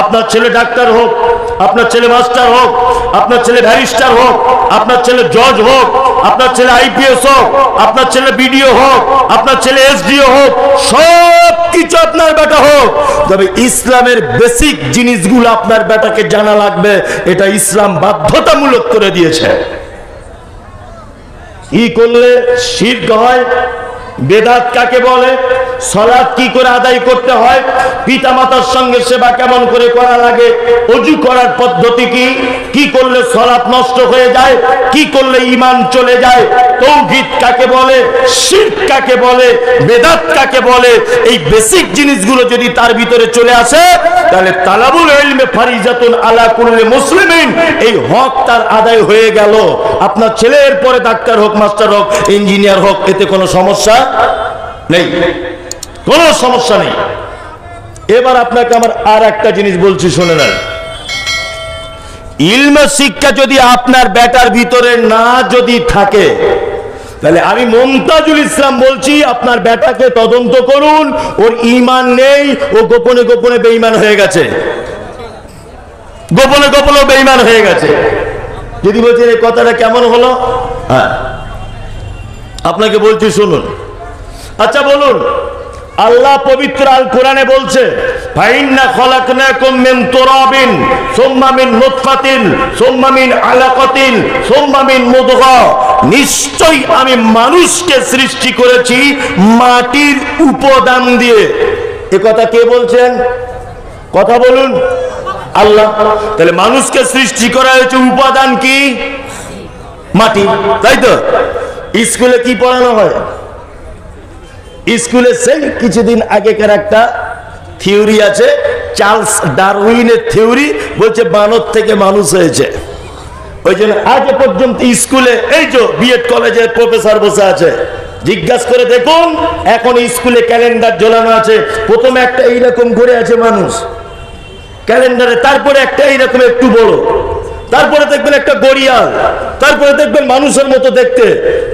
আপনার ছেলে ডাক্তার হোক, আপনার ছেলে মাস্টার হোক, আপনার ছেলে ব্যারিস্টার হোক, আপনার ছেলে জজ হোক, আপনার ছেলে আইপিএস হোক, আপনার ছেলে বিডিও হোক, আপনার ছেলে এসডিও হোক সব কিছু আপনার বেটা হোক। তবে ইসলামের বেসিক জিনিসগুলো আপনার বেটাকে জানা লাগবে, এটা ইসলাম বাধ্যতামূলক করে দিয়েছে। কি করলে? শির্ক হয় বেদাত কাকে বলে? সলাৎ কি করে আদায় করতে হয়? পিতা মাতার সঙ্গে সেবা কেমন করে করা লাগে? অজু করার পদ্ধতি কি? কি করলে সলাৎ নষ্ট হয়ে যায়? কি করলে ইমান চলে যায়? তৌহিদ কাকে বলে? শির্ক কাকে বলে? বেদাত কাকে বলে? এই বেসিক জিনিসগুলো যদি তার ভিতরে চলে আসে তাহলে তালাবুল ইলমে ফারিজাতুন আলা কুল্লি মুসলিমিন। এই হক তার আদায় হয়ে গেল। আপনার ছেলে এরপরে ডাক্তার হোক, মাস্টার হোক, ইঞ্জিনিয়ার হোক, এতে কোনো সমস্যা নেই। কোনো সমস্যা নেই। এবার আপনাকে আমার আর একটা জিনিস বলছি, শুনে নেন। ইলম শিক্ষা যদি আপনার বেটার ভিতরে না যদি থাকে তাহলে আমি মমতাজুল ইসলাম বলছি আপনার বেটাকে তদন্ত করুন ওর ইমান নেই ও গোপনে গোপনে বেইমান হয়ে গেছে। গোপনে গোপনে বেইমান হয়ে গেছে। যদি বলছেন এই কথাটা কেমন হলো? হ্যাঁ। আপনাকে বলছি শুনুন। আচ্ছা বলুন। আল্লাহ পবিত্র আল কোরআনে বলছে আমি মানুষকে সৃষ্টি করেছি মাটির উপাদান দিয়ে। এ কথা কে বলছেন? কথা বলুন। আল্লাহ, তাহলে মানুষকে সৃষ্টি করা হয়েছে উপাদান কি? মাটি, তাই তো? স্কুলে কি পড়ানো হয়? স্কুলে সেই কিছুদিন আগেকার একটা থিওরি আছে, চার্লস ডারউইনের থিওরি বলছে বানর থেকে মানুষ হয়েছে। ওই জন্য আজ পর্যন্ত স্কুলে এই যে বিএড কলেজের প্রফেসর বসে আছে, জিজ্ঞাসা করে দেখুন, এখন স্কুলে ক্যালেন্ডার ঝোলানো আছে, প্রথমে একটা এইরকম করে আছে মানুষ। ক্যালেন্ডারে তারপরে একটা এইরকম একটু বড় তারপরে দেখবেন একটা গড়িয়াল, তারপরে দেখবেন মানুষের মতো দেখতে,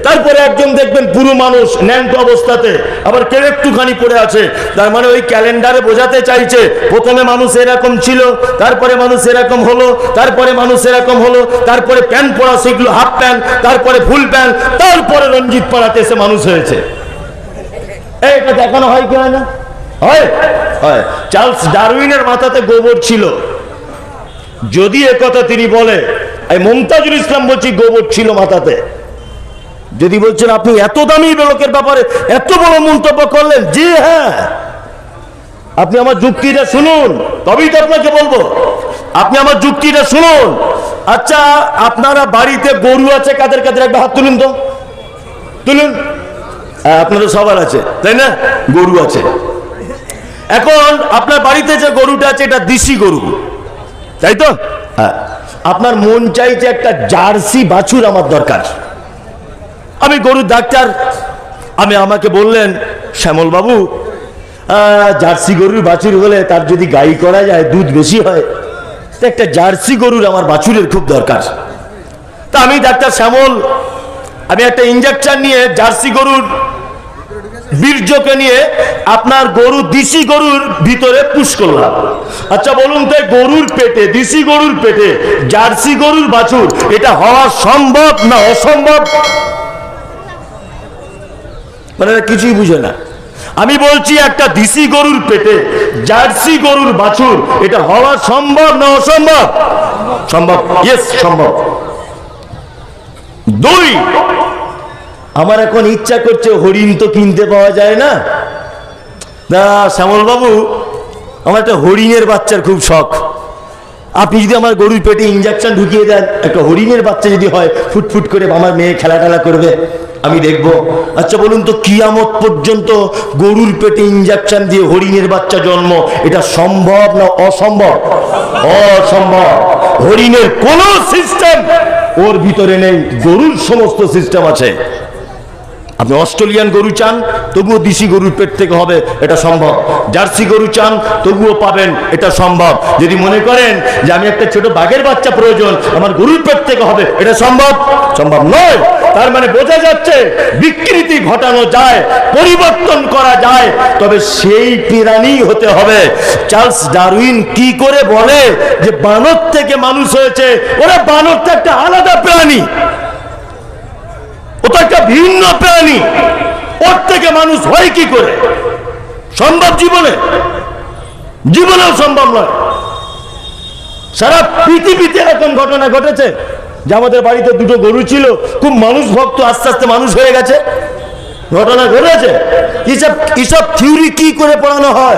তারপরে একজন দেখবেন পুরো মানুষ ন্যাংট অবস্থাতে, আবার কেউ একটুখানি পড়ে আছে, তার মানে ওই ক্যালেন্ডারে বোঝাতে চাইছে, প্রথমে মানুষ এরকম ছিল, তারপরে মানুষ এরকম হলো, তারপরে মানুষ এরকম হলো, তারপরে প্যান্ট পরা শিখলো, হাফ প্যান্ট তারপরে ফুল প্যান্ট তারপরে রঞ্জিত পাড়াতে এসে মানুষ হয়েছে। এইটা দেখানো হয় কি হয় না? হয়। চার্লস ডারউইনের মাথাতে গোবর ছিল। যদি কথা তিনি বলে মমতাজুল ইসলাম বলছি গোবর ছিল মাথাতে। যদি বলছেন আপনি এত দামি লোকের ব্যাপারে এত বড় মন্তব্য করলেন জি হ্যাঁ। আপনি আমার যুক্তিটা শুনুন তবেই তো আপনাকে বলব। আপনি আমার যুক্তিটা শুনুন। আচ্ছা আপনারা বাড়িতে গরু আছে কাদের কাদের? একটা হাত তুলুন তো। তুলুন। হ্যাঁ, আপনাদের সবার আছে তাই না? গরু আছে। এখন আপনার বাড়িতে যে গরুটা আছে এটা দেশি গরু। তাই তো? হ্যাঁ। আপনার মন চাইছে একটা জার্সি বাছুর আমার দরকার। আমি গরুর ডাক্তার। আমি আমাকে বললেন শ্যামল বাবু জার্সি গরুর বাছুর হলে তার যদি গাই করা যায় দুধ বেশি হয় তো একটা জার্সি গরুর আমার বাছুরের খুব দরকার। তা আমি ডাক্তার শ্যামল আমি একটা ইঞ্জেকশন নিয়ে জার্সি গরুর বীর্যকে নিয়ে আপনার গরু, দিশি গরুর ভিতরে পুশ করলাম। আচ্ছা বলুন তো গরুর পেটে, দিশি গরুর পেটে, জার্সি গরুর বাছুর, এটা হওয়া সম্ভব না অসম্ভব? মানে কিছুই বুঝে না। আমি বলছি, একটা দিশি গরুর পেটে, জার্সি গরুর বাছুর, এটা হওয়া সম্ভব না অসম্ভব? সম্ভব ইয়েস সম্ভব। দুই আমার এখন ইচ্ছা করছে হরিণ তো কিনতে পাওয়া যায় না। না শ্যামল বাবু আমার একটা হরিণের বাচ্চার খুব শখ। আপনি যদি আমার গরুর পেটে ইঞ্জেকশন ঢুকিয়ে দেন, একটা হরিণের বাচ্চা যদি হয়, ফুটফুট করে আমার মেয়ে খেলা টেলা করবে। আমি দেখব। আচ্ছা বলুন তো, কিয়ামত পর্যন্ত গরুর পেটে ইঞ্জেকশন দিয়ে হরিণের বাচ্চা জন্ম, এটা সম্ভব না অসম্ভব? অসম্ভব। হরিণের কোনো সিস্টেম ওর ভিতরে নেই, গরুর সমস্ত সিস্টেম আছে। আপনি অস্ট্রেলিয়ান গরু চান, তবুও দেশি গরুর পেট থেকে হবে, এটা সম্ভব। জার্সি গরু চান, তবুও পাবেন, এটা সম্ভব। যদি মনে করেন যে আমি একটা ছোট বাঘের বাচ্চা প্রয়োজন, আমার গরুর পেট থেকে হবে, এটা সম্ভব? সম্ভব নয়। তার মানে বোঝা যাচ্ছে, বিকৃতি ঘটানো যায়, পরিবর্তন করা যায়, তবে সেই প্রাণী হতে হবে। চার্লস ডারউইন কি করে বলে যে বানর থেকে মানুষ হয়েছে, ওরা বানর তো একটা আলাদা প্রাণী। একটা ভিন্ন প্রাণী। ওর থেকে মানুষ হয় কি করে? সম্ভব জীবনে? জীবনেও সম্ভব নয়। সারা পৃথিবীতে এরকম ঘটনা ঘটেছে যে আমাদের বাড়িতে দুটো গরু ছিল, খুব মানুষ ভক্ত, আস্তে আস্তে মানুষ হয়ে গেছে। ঘটনা ঘটেছে। এসব এসব থিওরি কি করে পড়ানো হয়?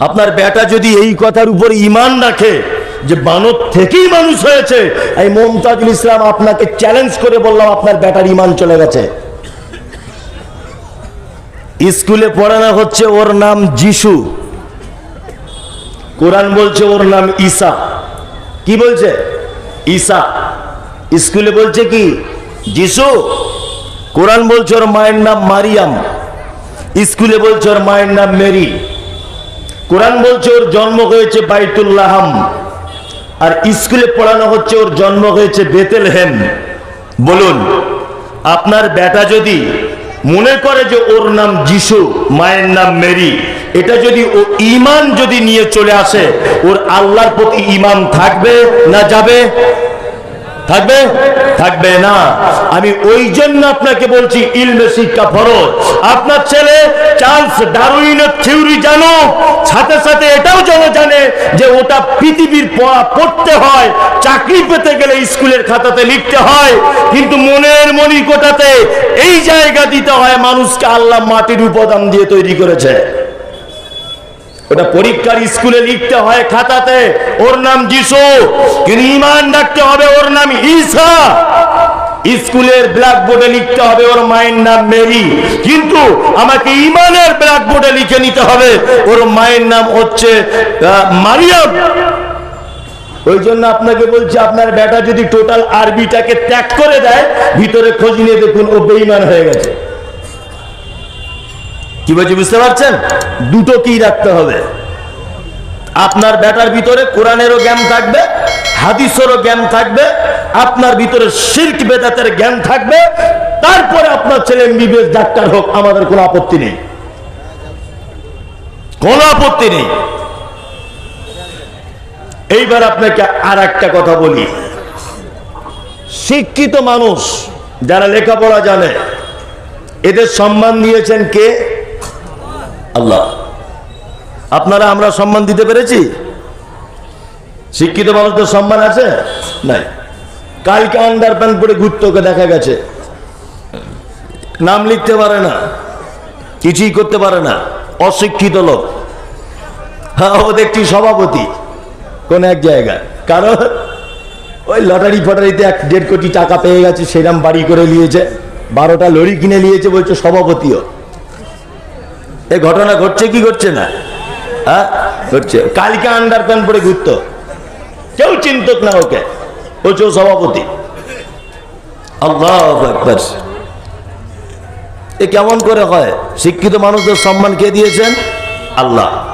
আপনার বেটা যদি এই কথার উপর ইমান রাখে যে বানর থেকেই মানুষ হয়েছে, এই মমতাজুল ইসলাম আপনাকে চ্যালেঞ্জ করে বললাম, আপনার বেটার ইমান চলে গেছে। স্কুলে পড়ানো হচ্ছে, ওর নাম যিশু। কোরআন বলছে, ওর নাম ঈসা। কি বলছে? ঈসা। স্কুলে বলছে কি? যিশু, কোরআন বলছে ওর মায়ের নাম মারিয়াম। স্কুলে বলছে ওর মায়ের নাম মেরি। কোরআন বলছে ওর জন্ম হয়েছে বাইতুল্লাহাম আর স্কুলে পড়ানো হচ্ছে, ওর জন্ম হয়েছে বেতেল হেম বলুন, আপনার বেটা যদি মনে করে যে ওর নাম যিশু, মায়ের নাম মেরি, এটা যদি ও ইমান যদি নিয়ে চলে আসে, ওর আল্লাহর প্রতি ইমান থাকবে না যাবে? থাকবে? থাকবে না। আমি ওই জন্য আপনাকে বলছি, ইলমে শিক্ষা ফরজ। আপনার ছেলে চার্লস ডারউইনের থিওরি জানো সাথে সাথে এটাও যেন জানে যে ওটা পৃথিবীর পড়া পড়তে হয়, চাকরি পেতে গেলে স্কুলের খাতাতে লিখতে হয়। কিন্তু মনের মণিকোটাতে এই জায়গা দিতে হয় মানুষকে আল্লাহ মাটির উপাদান দিয়ে তৈরি করেছে। ওটা পরীক্ষার স্কুলে লিখতে হয় খাতাতে। ওর নাম যিশু, কিন্তু ইমান রাখতে হবে ওর নাম ঈসা। স্কুলের ব্ল্যাকবোর্ডে লিখতে হবে ওর মায়ের নাম মেরি। কিন্তু আমাকে ইমানের ব্ল্যাকবোর্ডে লিখে নিতে হবে, ওর মায়ের নাম হচ্ছে মারিয়াম। ওই জন্য আপনাকে বলছি, আপনার বেটা যদি টোটাল আরবিটাকে ত্যাগ করে দেয়, ভিতরে খোঁজ নিয়ে দেখুন ও বেইমান হয়ে গেছে। কি বলছি, বুঝতে পারছেন? দুটো কি রাখতে হবে? আপনার বেটার ভিতরে কোরআনেরও জ্ঞান থাকবে, হাদিসেরও জ্ঞান থাকবে, আপনার ভিতরে শির্ক বেদাতের জ্ঞান থাকবে, তারপরে আপনার ছেলে এমবিবিএস ডাক্তার হোক, আমাদের কোনো আপত্তি নেই। কোনো আপত্তি নেই। এইবার আপনাকে আর একটা কথা বলি। শিক্ষিত মানুষ যারা লেখাপড়া জানে, এদের সম্মান দিয়েছেন কে? আল্লাহ। আপনারা আমরা সম্মান দিতে পেরেছি? শিক্ষিত মানুষদের সম্মান আছে? নাই। কালকে আন্ডার প্যান্ট পরে ঘুরতে ওকে দেখা গেছে। নাম লিখতে পারে না। কিছুই করতে পারে না। অশিক্ষিত লোক। হ্যাঁ ও দেখছি সভাপতি। কোন এক জায়গায়। কারণ ওই লটারি ফটারিতে এক দেড় কোটি টাকা পেয়ে গেছে, সেরাম বাড়ি করে নিয়েছে। বারোটা লরি কিনে নিয়েছে, বলছে সভাপতিও। এই ঘটনা ঘটছে কি ঘটছে না? হ্যাঁ? ঘটছে। কালকে আন্ডার প্যান্ট পরে ঘুরত। কেউ চিন্তক না ওকে। ও চৌ সভাপতি এ কেমন করে হয়? শিক্ষিত মানুষদের সম্মান কে দিয়েছেন? আল্লাহ।